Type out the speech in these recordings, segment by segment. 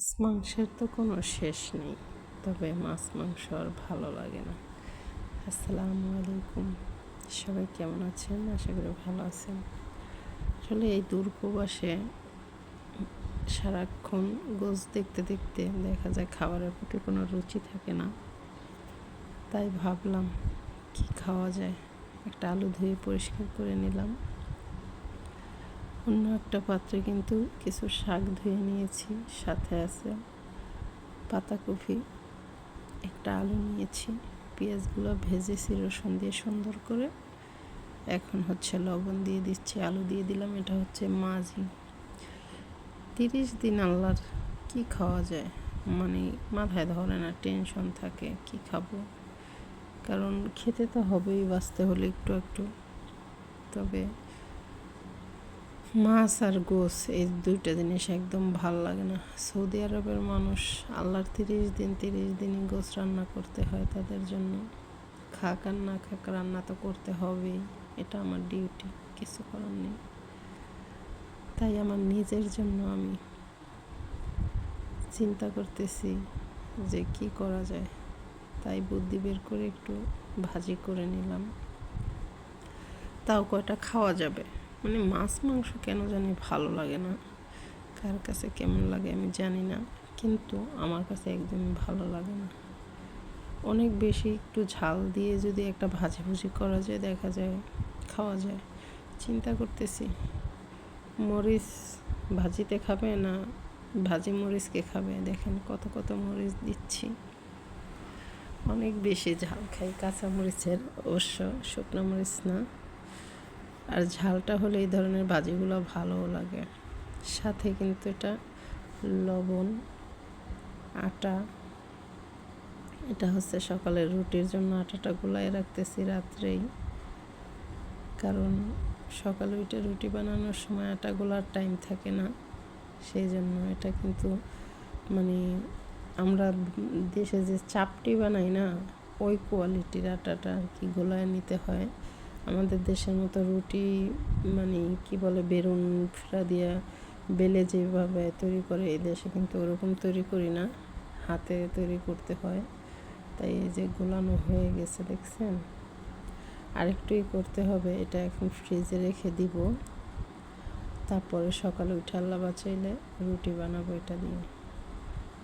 মাছ মাংসের তো কোনো শেষ নেই, তবে মাছ মাংস আর ভালো লাগে না। আসসালামু আলাইকুম। সবাই কেমন আছেন? আশা করি ভালো আছেন। আসলে এই দুর্গবাসে সারাক্ষণ গোছ দেখতে দেখতে দেখা যায় খাবারের প্রতি কোনো রুচি থাকে না। তাই ভাবলাম, কি খাওয়া যায়? একটা আলু ধুয়ে পরিষ্কার করে নিলাম। অন্য একটা পাত্রে কিন্তু কিছু শাক ধুয়ে নিয়েছি, সাথে আছে পাতাকপি, একটা আলু নিয়েছি, পেঁয়াজগুলো ভেজেছি রসুন দিয়ে সুন্দর করে। এখন হচ্ছে লবণ দিয়ে দিচ্ছি, আলু দিয়ে দিলাম, এটা হচ্ছে মাঝি তিরিশ দিন আল্লাহর কি খাওয়া যায়? মানে মাথায় ধরে না, টেনশন থাকে, কি খাব? কারণ খেতে তো হবেই, বাঁচতে হলে একটু একটু। তবে মাছ আর গোস, এই দুইটা জিনিস একদম ভালো লাগে না। সৌদি আরবের মানুষ আল্লাহর তিরিশ দিন, তিরিশ দিনই গোস রান্না করতে হয় তাদের জন্য। খাক আর না খাক রান্না তো করতে হবেই, এটা আমার ডিউটি কিছু করার নেই। তাই আমার নিজের জন্য আমি চিন্তা করতেছি যে কি করা যায়। তাই বুদ্ধি বের করে একটু ভাজি করে নিলাম। তাও কয়টা খাওয়া যাবে? মানে মাছ, মাংস কেন জানি ভালো লাগে না। কার কাছে কেমন লাগে আমি জানি না, কিন্তু আমার কাছে একদমই ভালো লাগে না। অনেক বেশি একটু ঝাল দিয়ে যদি একটা ভাজি ভুজি করা যায়, দেখা যায়, খাওয়া যায়। চিন্তা করতেছি, মরিচ ভাজিতে খাবে না ভাজি মরিচকে খাবে? দেখেন কত কত মরিচ দিচ্ছি। অনেক বেশি ঝাল খাই, কাঁচা মরিচের অবশ্য শুকনো মরিচ না। আর ঝালটা হলে এই ধরনের ভাজিগুলো ভালোও লাগে। সাথে কিন্তু এটা লবণ, আটা, এটা হচ্ছে সকালের রুটির জন্য আটাটা গুলাই রাখতেছি রাত্রেই। কারণ সকালে উঠে রুটি বানানোর সময় আটা গোলার টাইম থাকে না সেই জন্য এটা কিন্তু মানে আমরা দেশে যে চাপটি বানাই না, ওই কোয়ালিটির আটাটা আর কি গোলায় নিতে হয়। আমাদের দেশের মতো রুটি মানে কি বলে, বেরুন, ফেরা দিয়া বেলে যেভাবে তৈরি করে, এই দেশে কিন্তু ওরকম তৈরি করি না। হাতে তৈরি করতে হয়। তাই এই যে গোলানো হয়ে গেছে, দেখছেন? আরেকটুই করতে হবে, এটা এখন ফ্রিজে রেখে দিব। তারপরে সকালে উঠে আল্লাহ বাঁচাইলে রুটি বানাবো এটা দিয়ে।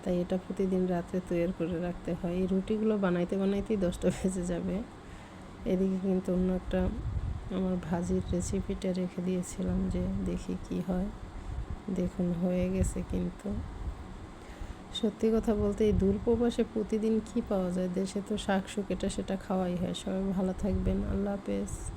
তাই এটা প্রতিদিন রাত্রে তৈরি করে রাখতে হয়। এই রুটিগুলো বানাইতে বানাইতেই দশটা বেজে যাবে। এদিকে কিন্তু অন্য একটা আমার ভাজির রেসিপিটা রেখে দিয়েছিলাম যে দেখি কি হয়। দেখুন, হয়ে গেছে কিন্তু। সত্যি কথা বলতে এই দূর প্রবাসে প্রতিদিন কি পাওয়া যায়? দেশে তো শাক শুক এটা সেটা খাওয়াই হয়। সবাই ভালো থাকবেন। আল্লাহ হাফেজ।